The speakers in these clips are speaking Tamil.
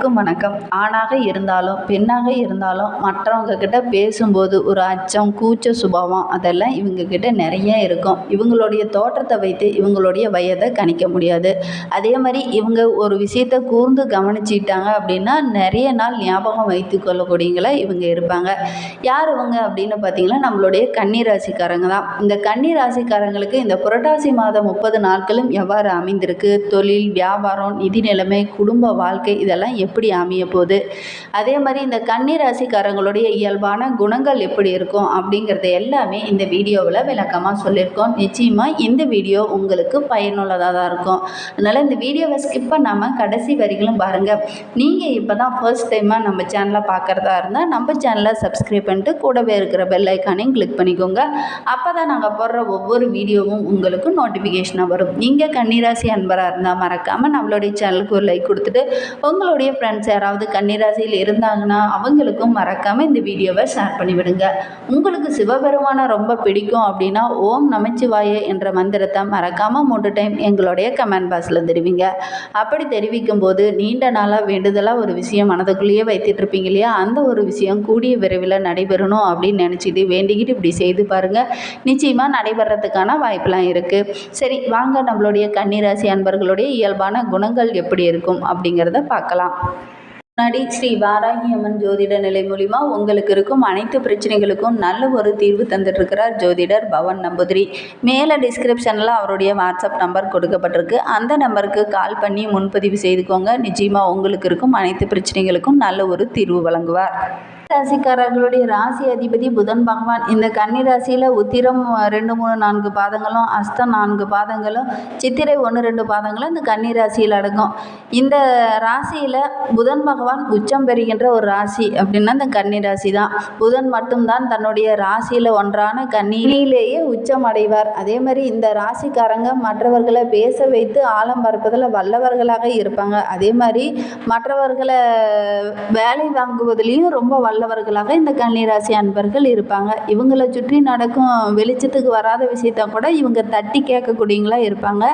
எல்லாருக்கும் வணக்கம். ஆணாக இருந்தாலும் பெண்ணாக இருந்தாலும் மற்றவங்க கிட்ட பேசும்போது ஒரு அச்சம் கூச்ச சுபாவம் அதெல்லாம் இவங்க கிட்ட நிறைய இருக்கும். இவங்களுடைய தோற்றத்தை வைத்து இவங்களுடைய வயதை கணிக்க முடியாது. அதே மாதிரி இவங்க ஒரு விஷயத்தை கூர்ந்து கவனிச்சிட்டாங்க அப்படின்னா நிறைய நாள் ஞாபகம் வைத்து கொள்ளக்கூடியங்களா இவங்க இருப்பாங்க. யார் இவங்க அப்படின்னு பார்த்தீங்கன்னா நம்மளுடைய கன்னிராசிக்காரங்க தான். இந்த கன்னிராசிக்காரங்களுக்கு இந்த புரட்டாசி மாதம் முப்பது நாட்களும் எவ்வாறு அமைந்திருக்கு? தொழில் வியாபாரம் நிதி நிலைமை குடும்ப வாழ்க்கை இதெல்லாம் எப்படி அமைய போகுது? அதே மாதிரி இந்த கன்னி ராசிக்காரங்களுடைய இயல்பான குணங்கள் எப்படி இருக்கும் அப்படிங்கிறத எல்லாமே இந்த வீடியோவில் விளக்கமாக சொல்லியிருக்கோம். நிச்சயமாக இந்த வீடியோ உங்களுக்கு பயனுள்ளதாக தான் இருக்கும். அதனால் இந்த வீடியோவை ஸ்கிப் பண்ணாமல் கடைசி வரிகளும் பாருங்கள் நீங்கள் இப்போ தான் ஃபர்ஸ்ட் டைமாக நம்ம சேனலை பார்க்குறதா இருந்தால் நம்ம சேனலை சப்ஸ்கிரைப் பண்ணிட்டு கூடவே இருக்கிற பெல் ஐக்கானையும் கிளிக் பண்ணிக்கோங்க. அப்போ தான் நாங்கள் போடுற ஒவ்வொரு வீடியோவும் உங்களுக்கு நோட்டிஃபிகேஷனாக வரும். நீங்கள் கன்னிராசி அன்பராக இருந்தால் மறக்காமல் நம்மளுடைய சேனலுக்கு ஒரு லைக் கொடுத்துட்டு உங்களுடைய ஃப்ரெண்ட்ஸ் யாராவது கன்னிராசியில் இருந்தாங்கன்னா அவங்களுக்கும் மறக்காமல் இந்த வீடியோவை ஷேர் பண்ணிவிடுங்க. உங்களுக்கு சிவபெருமானை ரொம்ப பிடிக்கும் அப்படின்னா ஓம் நமச்சிவாய என்ற மந்திரத்தை மறக்காமல் மூன்று டைம் எங்களுடைய கமெண்ட் பாக்ஸில் தெரிவிங்க. அப்படி தெரிவிக்கும் போது நீண்ட நாளாக வேண்டுதலாக ஒரு விஷயம் மனதுக்குள்ளேயே வைத்துட்டு இருப்பீங்க இல்லையா? அந்த ஒரு விஷயம் கூடிய விரைவில் நடைபெறணும் அப்படின்னு நினச்சிட்டு வேண்டிக்கிட்டு இப்படி செய்து பாருங்கள் நிச்சயமாக நடைபெறத்துக்கான வாய்ப்பெலாம் இருக்குது சரி வாங்க நம்மளுடைய கன்னிராசி அன்பர்களுடைய இயல்பான குணங்கள் எப்படி இருக்கும் அப்படிங்கிறத பார்க்கலாம். முன்னாடி ஸ்ரீ வாராகி அம்மன் ஜோதிட நிலை மூலிமா உங்களுக்கு இருக்கும் அனைத்து பிரச்சனைகளுக்கும் நல்ல ஒரு தீர்வு தந்துட்டுருக்கிறார் ஜோதிடர் பவன் நம்பூதிரி. மேலே டிஸ்கிரிப்ஷனில் அவருடைய வாட்ஸ்அப் நம்பர் கொடுக்கப்பட்டிருக்கு. அந்த நம்பருக்கு கால் பண்ணி முன்பதிவு செய்துக்கோங்க. நிச்சயமாக உங்களுக்கு இருக்கும் அனைத்து பிரச்சனைகளுக்கும் நல்ல ஒரு தீர்வு வழங்குவார். ராசிக்காரர்களுடைய ராசி அதிபதி புதன் பகவான். இந்த கன்னி ராசியில் உத்திரம் ரெண்டு மூணு நான்கு பாதங்களும் அஸ்தம் நான்கு பாதங்களும் சித்திரை ஒன்று ரெண்டு பாதங்களும் இந்த கன்னி ராசியில் அடங்கும். இந்த ராசியில் புதன் பகவான் உச்சம் பெறுகின்ற ஒரு ராசி அப்படின்னா இந்த கன்னி ராசி தான் புதன் மட்டும்தான் தன்னுடைய ராசியில் ஒன்றான கன்னியிலேயே உச்சம் அடைவார். அதே மாதிரி இந்த ராசிக்காரங்க மற்றவர்களை பேச வைத்து ஆழம் பார்ப்பதில் வல்லவர்களாக இருப்பாங்க. அதே மாதிரி மற்றவர்களை வேலை வாங்குவதிலையும் ரொம்ப வல்ல வல்லவர்களாக இந்த கன்னிராசி அன்பர்கள் இருப்பாங்க. இவங்களை சுற்றி நடக்கும் வெளிச்சத்துக்கு வராத விஷயத்த கூட இவங்க தட்டி கேட்கக்கூடியங்களா இருப்பாங்க.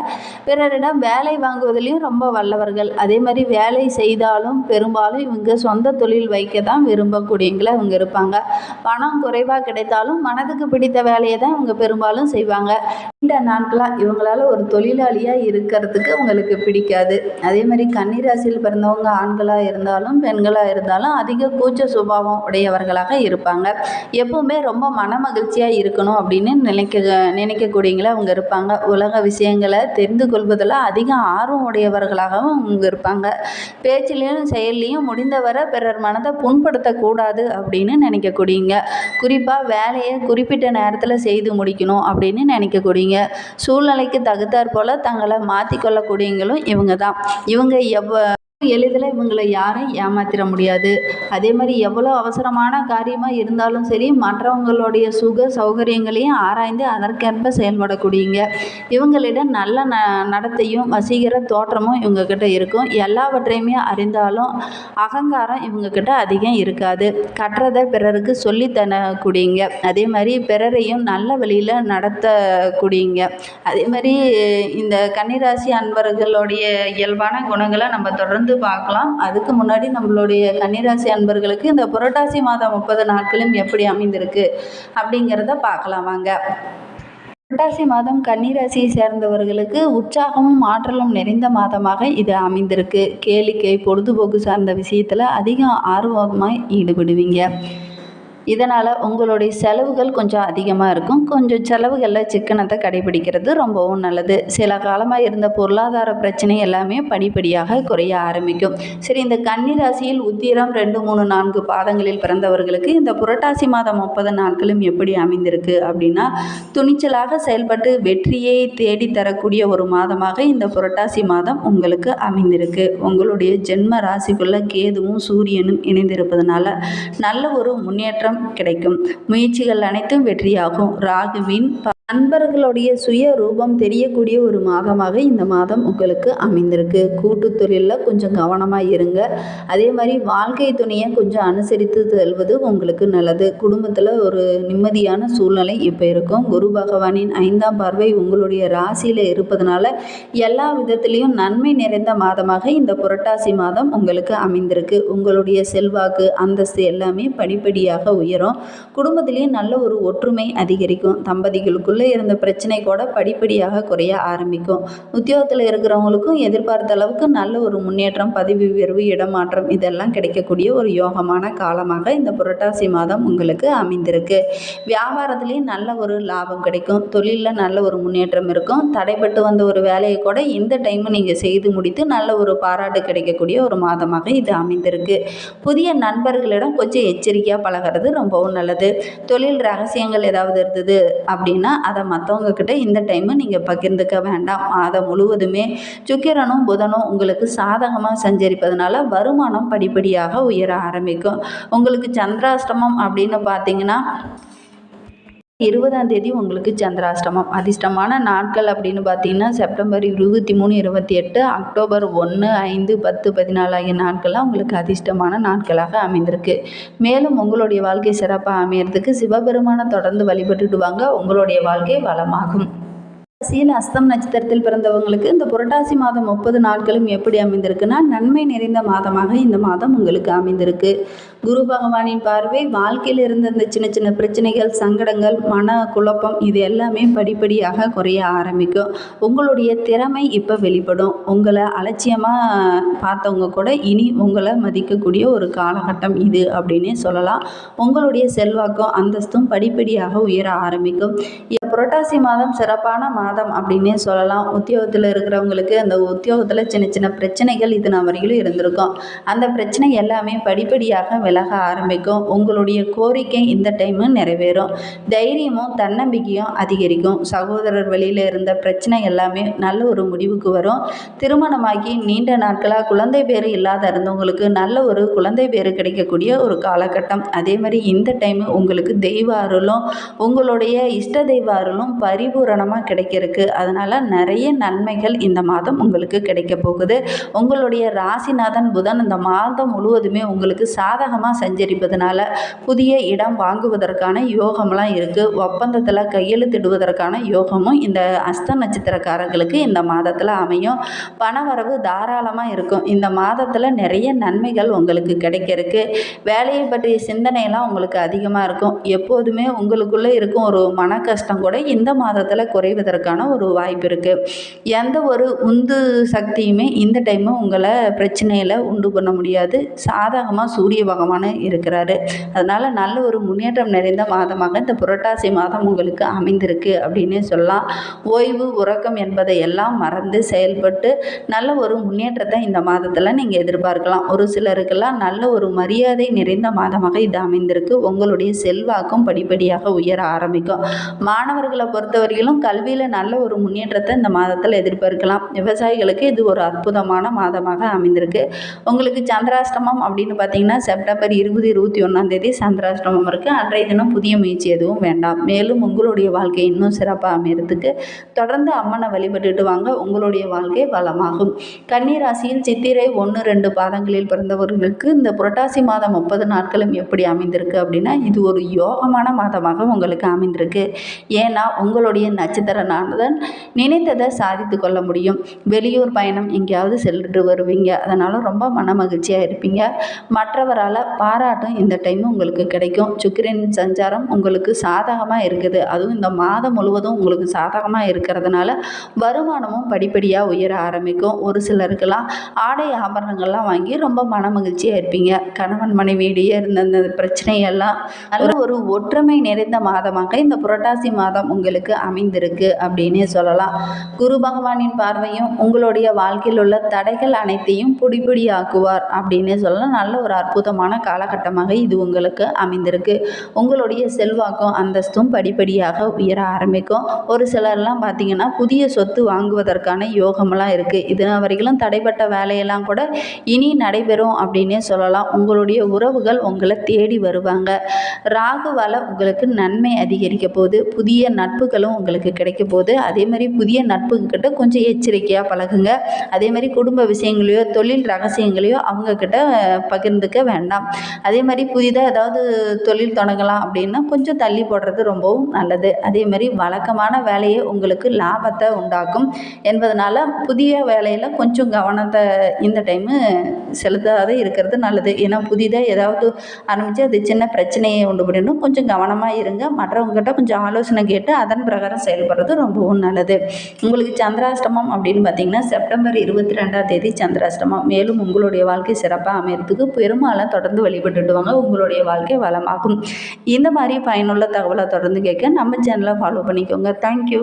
பிறரிடம் வேலை வாங்குவதிலையும் ரொம்ப வல்லவர்கள். அதே மாதிரி வேலை செய்தாலும் பெரும்பாலும் இவங்க சொந்த தொழில் வைக்க தான் விரும்பக்கூடியங்களா இவங்க இருப்பாங்க. பணம் குறைவாக கிடைத்தாலும் மனதுக்கு பிடித்த வேலையை தான் இவங்க பெரும்பாலும் செய்வாங்க. நீண்ட நாட்களாக இவங்களால ஒரு தொழிலாளியாக இருக்கிறதுக்கு உங்களுக்கு பிடிக்காது. அதே மாதிரி கன்னிராசியில் பிறந்தவங்க ஆண்களாக இருந்தாலும் பெண்களாக இருந்தாலும் அதிக கூச்ச சுபாவம் உடையவர்களாக இருப்பாங்க. எப்பவுமே ரொம்ப மன மகிழ்ச்சியாக இருக்கணும் அப்படின்னு நினைக்க நினைக்கக்கூடியவங்கள அவங்க இருப்பாங்க. உலக விஷயங்களை தெரிந்து கொள்வதில் அதிக ஆர்வம் உடையவர்களாகவும் அவங்க இருப்பாங்க. பேச்சிலையும் செயல்லையும் முடிந்தவரை பிறர் மனதை புண்படுத்தக்கூடாது அப்படின்னு நினைக்கக்கூடியங்க குறிப்பாக வேலையை குறிப்பிட்ட நேரத்தில் செய்து முடிக்கணும் அப்படின்னு நினைக்கக்கூடியங்க சூழ்நிலைக்கு தகுத்தாற் போல் தங்களை மாற்றிக்கொள்ளக்கூடியங்களும் இவங்க தான். இவங்க எவ்வ எளிதில் இவங்களை யாரும் ஏமாத்திட முடியாது. அதே மாதிரி எவ்வளோ அவசரமான காரியமாக இருந்தாலும் சரி மற்றவங்களுடைய சுக சௌகரியங்களையும் ஆராய்ந்து அதற்கேற்ப செயல்படக்கூடியங்க. இவங்களிடம் நல்ல ந நடத்தையும் வசீகர தோற்றமும் இவங்கக்கிட்ட இருக்கும். எல்லாவற்றையுமே அறிந்தாலும் அகங்காரம் இவங்கக்கிட்ட அதிகம் இருக்காது. கற்றதை பிறருக்கு சொல்லி தரக்கூடியங்க. அதே மாதிரி பிறரையும் நல்ல வழியில் நடத்தக்கூடியங்க. அதே மாதிரி இந்த கன்னிராசி அன்பர்களுடைய இயல்பான குணங்களை நம்ம தொடர்ந்து பார்க்கலாம். அதுக்கு முன்னாடி நம்மளுடைய கன்னிராசி அன்பர்களுக்கு இந்த புரட்டாசி மாதம் முப்பது நாட்களும் எப்படி அமைந்திருக்கு அப்படிங்கிறத பார்க்கலாம் வாங்க. புரட்டாசி மாதம் கன்னிராசியை சேர்ந்தவர்களுக்கு உற்சாகமும் ஆற்றலும் நிறைந்த மாதமாக இது அமைந்திருக்கு. கேளிக்கை பொழுதுபோக்கு சார்ந்த விஷயத்தில் அதிகம் ஆர்வமாக ஈடுபடுவீங்க. இதனால் உங்களுடைய செலவுகள் கொஞ்சம் அதிகமாக இருக்கும். கொஞ்சம் செலவுகளில் சிக்கனத்தை கடைபிடிக்கிறது ரொம்பவும் நல்லது. சில காலமாக இருந்த பொருளாதார பிரச்சனை எல்லாமே படிப்படியாக குறைய ஆரம்பிக்கும். சரி இந்த கன்னிராசியில் உத்திரம் ரெண்டு மூணு நான்கு பாதங்களில் பிறந்தவர்களுக்கு இந்த புரட்டாசி மாதம் முப்பது நாட்களும் எப்படி அமைந்திருக்கு அப்படின்னா துணிச்சலாக செயல்பட்டு வெற்றியை தேடித்தரக்கூடிய ஒரு மாதமாக இந்த புரட்டாசி மாதம் உங்களுக்கு அமைந்திருக்கு. உங்களுடைய ஜென்ம ராசிக்குள்ள கேதுவும் சூரியனும் இணைந்திருப்பதனால நல்ல ஒரு முன்னேற்றம் கிடைக்கும். முயற்சிகள் அனைத்தும் வெற்றியாகும். ராகுவின் நண்பர்களுடைய சுய ரூபம் தெரியக்கூடிய ஒரு மாதமாக இந்த மாதம் உங்களுக்கு அமைந்திருக்கு. கூட்டு தொழிலில் கொஞ்சம் கவனமாக இருங்க. அதே மாதிரி வாழ்க்கை துணையை கொஞ்சம் அனுசரித்து செல்வது உங்களுக்கு நல்லது. குடும்பத்தில் ஒரு நிம்மதியான சூழ்நிலை இப்போ இருக்கும். குரு பகவானின் ஐந்தாம் பார்வை உங்களுடைய ராசியில் இருப்பதனால எல்லா விதத்திலையும் நன்மை நிறைந்த மாதமாக இந்த புரட்டாசி மாதம் உங்களுக்கு அமைந்திருக்கு. உங்களுடைய செல்வாக்கு அந்தஸ்து எல்லாமே படிப்படியாக உயரும். குடும்பத்திலேயே நல்ல ஒரு ஒற்றுமை அதிகரிக்கும். உள்ளே இருந்த பிரச்சனை கூட படிப்படியாக குறைய ஆரம்பிக்கும். உத்தியோகத்தில் இருக்கிறவங்களுக்கும் எதிர்பார்த்த அளவுக்கு நல்ல ஒரு முன்னேற்றம் பதவி உயர்வு இடமாற்றம் இதெல்லாம் கிடைக்கக்கூடிய ஒரு யோகமான காலமாக இந்த புரட்டாசி மாதம் உங்களுக்கு அமைந்திருக்கு. வியாபாரத்துலேயும் நல்ல ஒரு லாபம் கிடைக்கும். தொழிலில் நல்ல ஒரு முன்னேற்றம் இருக்கும். தடைப்பட்டு வந்த ஒரு வேலையை கூட இந்த டைம் நீங்கள் செய்து முடித்து நல்ல ஒரு பாராட்டு கிடைக்கக்கூடிய ஒரு மாதமாக இது அமைந்திருக்கு. புதிய நண்பர்களிடம் கொஞ்சம் எச்சரிக்கையாக பழகிறது ரொம்பவும் நல்லது. தொழில் ரகசியங்கள் ஏதாவது இருந்தது அப்படின்னா அதை மற்றவங்கக்கிட்ட இந்த டைமு நீங்கள் பகிர்ந்துக்க வேண்டாம். மாதம் முழுவதுமே சுக்கிரனும் புதனும் உங்களுக்கு சாதகமாக சஞ்சரிப்பதனால வருமானம் படிப்படியாக உயர ஆரம்பிக்கும். உங்களுக்கு சந்திராஷ்டமம் அப்படின்னு பார்த்தீங்கன்னா இருபதாம் தேதி உங்களுக்கு சந்திராஷ்டமம். அதிர்ஷ்டமான நாட்கள் அப்படின்னு பார்த்தீங்கன்னா செப்டம்பர் இருபத்தி மூணு இருபத்தி எட்டு அக்டோபர் ஒன்று ஐந்து பத்து பதினாலு ஆகிய நாட்கள்லாம் உங்களுக்கு அதிர்ஷ்டமான நாட்களாக அமைந்திருக்கு. மேலும் உங்களுடைய வாழ்க்கை சிறப்பாக அமையறதுக்கு சிவபெருமானை தொடர்ந்து வழிபட்டுட்டு வாங்க. உங்களுடைய வாழ்க்கை வளமாகும். ராசியில் அஸ்தம் நட்சத்திரத்தில் பிறந்தவங்களுக்கு இந்த புரட்டாசி மாதம் முப்பது நாட்களும் எப்படி அமைந்திருக்குன்னா நன்மை நிறைந்த மாதமாக இந்த மாதம் உங்களுக்கு அமைந்திருக்கு. குரு பகவானின் பார்வை வாழ்க்கையில் இருந்த இந்த சின்ன சின்ன பிரச்சனைகள் சங்கடங்கள் மன குழப்பம் இது எல்லாமே படிப்படியாக குறைய ஆரம்பிக்கும். உங்களுடைய திறமை இப்போ வெளிப்படும். உங்களை அலட்சியமாக பார்த்தவங்க கூட இனி உங்களை மதிக்கக்கூடிய ஒரு காலகட்டம் இது அப்படின்னே சொல்லலாம். உங்களுடைய செல்வாக்கும் அந்தஸ்தும் படிப்படியாக உயர ஆரம்பிக்கும். புரட்டாசி மாதம் சிறப்பான மாதம் அப்படின்னே சொல்லலாம். உத்தியோகத்தில் இருக்கிறவங்களுக்கு அந்த உத்தியோகத்தில் சின்ன சின்ன பிரச்சனைகள் இது நான் வரையிலும் இருந்திருக்கும். அந்த பிரச்சனை எல்லாமே படிப்படியாக விலக ஆரம்பிக்கும். உங்களுடைய கோரிக்கை இந்த டைமு நிறைவேறும். தைரியமும் தன்னம்பிக்கையும் அதிகரிக்கும். சகோதரர் வழியில் இருந்த பிரச்சனை எல்லாமே நல்ல ஒரு முடிவுக்கு வரும். திருமணமாகி நீண்ட நாட்களாக குழந்தை பேர் இல்லாத இருந்தவங்களுக்கு நல்ல ஒரு குழந்தை பேர் கிடைக்கக்கூடிய ஒரு காலகட்டம். அதே மாதிரி இந்த டைமு உங்களுக்கு தெய்வ அருளும். உங்களுடைய இஷ்ட தெய்வ அருளும் பரிபூரணமாக கிடைக்கிறதுக்கு. அதனால் நிறைய நன்மைகள் இந்த மாதம் உங்களுக்கு கிடைக்க போகுது. உங்களுடைய ராசிநாதன் புதன் இந்த மாதம் முழுவதுமே உங்களுக்கு சாதகமாக சஞ்சரிப்பதனால புதிய இடம் வாங்குவதற்கான யோகம்லாம் இருக்குது ஒப்பந்தத்தில் கையெழுத்திடுவதற்கான யோகமும் இந்த அஸ்த நட்சத்திரக்காரங்களுக்கு இந்த மாதத்தில் அமையும். பணவரவு தாராளமாக இருக்கும். இந்த மாதத்தில் நிறைய நன்மைகள் உங்களுக்கு கிடைக்கிறதுக்கு. வேலையை பற்றிய சிந்தனையெல்லாம் உங்களுக்கு அதிகமாக இருக்கும். எப்போதுமே உங்களுக்குள்ளே இருக்கும் ஒரு மன கஷ்டம் கூட இந்த மாதத்தில் குறைவதற்கான ஒரு வாய்ப்பு இருக்குது எந்த ஒரு உந்து சக்தியுமே இந்த டைமு உங்களை பிரச்சனையில் உண்டு பண்ண முடியாது. சாதகமாக சூரிய பகவான் இருக்கிறாரு. அதனால் நல்ல ஒரு முன்னேற்றம் நிறைந்த மாதமாக இந்த புரட்டாசி மாதம் உங்களுக்கு அமைந்திருக்கு அப்படின்னு சொல்லலாம். ஓய்வு உறக்கம் என்பதை எல்லாம் மறந்து செயல்பட்டு நல்ல ஒரு முன்னேற்றத்தை இந்த மாதத்தில் நீங்கள் எதிர்பார்க்கலாம். ஒரு சிலருக்கெல்லாம் நல்ல ஒரு மரியாதை நிறைந்த மாதமாக இது அமைந்திருக்கு. உங்களுடைய செல்வாக்கும் படிப்படியாக உயர ஆரம்பிக்கும். மாணவர்களை பொறுத்தவரையிலும் கல்வியில் நல்ல ஒரு முன்னேற்றத்தை இந்த மாதத்தில் எதிர்பார்க்கலாம். விவசாயிகளுக்கு இது ஒரு அற்புதமான மாதமாக அமைந்திருக்கு. உங்களுக்கு சந்திராஷ்டமம் அப்படின்னு பார்த்தீங்கன்னா செப்டம்பர் இருபது இருபத்தி ஒன்றாந்தேதி சந்திராஷ்டமம் இருக்குது அன்றைய தினம் புதிய முயற்சி எதுவும் வேண்டாம். மேலும் உங்களுடைய வாழ்க்கை இன்னும் சிறப்பாக அமையறதுக்கு தொடர்ந்து அம்மனை வழிபட்டுட்டு வாங்க உங்களுடைய வாழ்க்கை வளமாகும். கன்னிராசியில் சித்திரை ஒன்று ரெண்டு பாதங்களில் பிறந்தவர்களுக்கு இந்த புரட்டாசி மாதம் முப்பது நாட்களும் எப்படி அமைந்திருக்கு அப்படின்னா இது ஒரு யோகமான மாதமாக உங்களுக்கு அமைந்திருக்கு. ஏன்னா உங்களுடைய நட்சத்திர நட்சத்திரநாதன் நினைத்ததை சாதித்து கொள்ள முடியும். வெளியூர் பயணம் எங்கேயாவது சென்று வருவீங்க. அதனால் ரொம்ப மன மகிழ்ச்சியாக இருப்பீங்க. மற்றவரால் பாராட்டும் இந்த டைம் உங்களுக்கு கிடைக்கும். சுக்கிரன் சஞ்சாரம் உங்களுக்கு சாதகமாக இருக்குது. அதுவும் இந்த மாதம் முழுவதும் உங்களுக்கு சாதகமாக இருக்கிறதுனால வருமானமும் படிப்படியாக உயர ஆரம்பிக்கும். ஒரு சிலருக்கெல்லாம் ஆடை ஆபரணங்கள்லாம் வாங்கி ரொம்ப மன மகிழ்ச்சியாக இருப்பீங்க. கணவன் மனைவியிடையே இருந்த அந்த பிரச்சனையெல்லாம் நல்ல ஒரு ஒற்றுமை நிறைந்த மாதமாக இந்த புரட்டாசி மாதம் உங்களுக்கு அமைந்திருக்கு அப்படின்னே சொல்லலாம். குரு பகவானின் பார்வையும் உங்களுடைய வாழ்க்கையில் உள்ள தடைகள் அனைத்தையும் புடிபிடியாக்குவார் அப்படின்னு அப்படின்னே சொல்லலாம். நல்ல ஒரு அற்புதமான காலகட்டமாக இது உங்களுக்கு அமைந்திருக்கு. உங்களுடைய செல்வாக்கும் அந்தஸ்தும் படிப்படியாக உயர ஆரம்பிக்கும். ஒரு சிலர்லாம் பார்த்தீங்கன்னா புதிய சொத்து வாங்குவதற்கான யோகமெல்லாம் இருக்குது இது வரைக்கும் தடைப்பட்ட வேலையெல்லாம் கூட இனி நடைபெறும் அப்படின்னே சொல்லலாம். உங்களுடைய உறவுகள் உங்களை தேடி வருவாங்க. ராகுவால் உங்களுக்கு நன்மை அதிகரிக்க போது புதிய நட்புகளும் உங்களுக்கு கிடைக்க போகுது. அதே மாதிரி புதிய நட்புக்கிட்ட கொஞ்சம் எச்சரிக்கையாக பழகுங்க. அதே மாதிரி குடும்ப விஷயங்களையோ தொழில் ரகசியங்களையோ அவங்கக்கிட்ட பகிர்ந்துக்க வேண்டாம். அதே மாதிரி புதிதாக ஏதாவது தொழில் தொடங்கலாம் அப்படின்னா கொஞ்சம் தள்ளி போடுறது ரொம்பவும் நல்லது. அதே மாதிரி வழக்கமான வேலையை உங்களுக்கு லாபத்தை உண்டாக்கும் என்பதனால புதிய வேலையில் கொஞ்சம் கவனத்தை இந்த டைமு செலுத்தாத இருக்கிறது நல்லது. ஏன்னா புதிதாக ஏதாவது ஆரம்பித்து அது சின்ன பிரச்சனையை உண்டு பண்ணிடணும் கொஞ்சம் கவனமாக இருங்க. மற்றவங்ககிட்ட கொஞ்சம் ஆலோசனை கேட்டு அதன் பிரகாரம் செயல்படுறது ரொம்பவும் நல்லது. உங்களுக்கு சந்திராஷ்டமம் அப்படின்னு பார்த்தீங்கன்னா செப்டம்பர் இருபத்தி ரெண்டாம் தேதி சந்திராஷ்டமம். மேலும் உங்களுடைய வாழ்க்கை சிறப்பாக அமையறதுக்கு பெருமாளை தொடர்ந்து வழிபட்டுடுவாங்க உங்களுடைய வாழ்க்கை வளமாகும். இந்த மாதிரி பயனுள்ள தகவலை தொடர்ந்து கேட்க நம்ம சேனலை ஃபாலோ பண்ணிக்கோங்க. தேங்க்யூ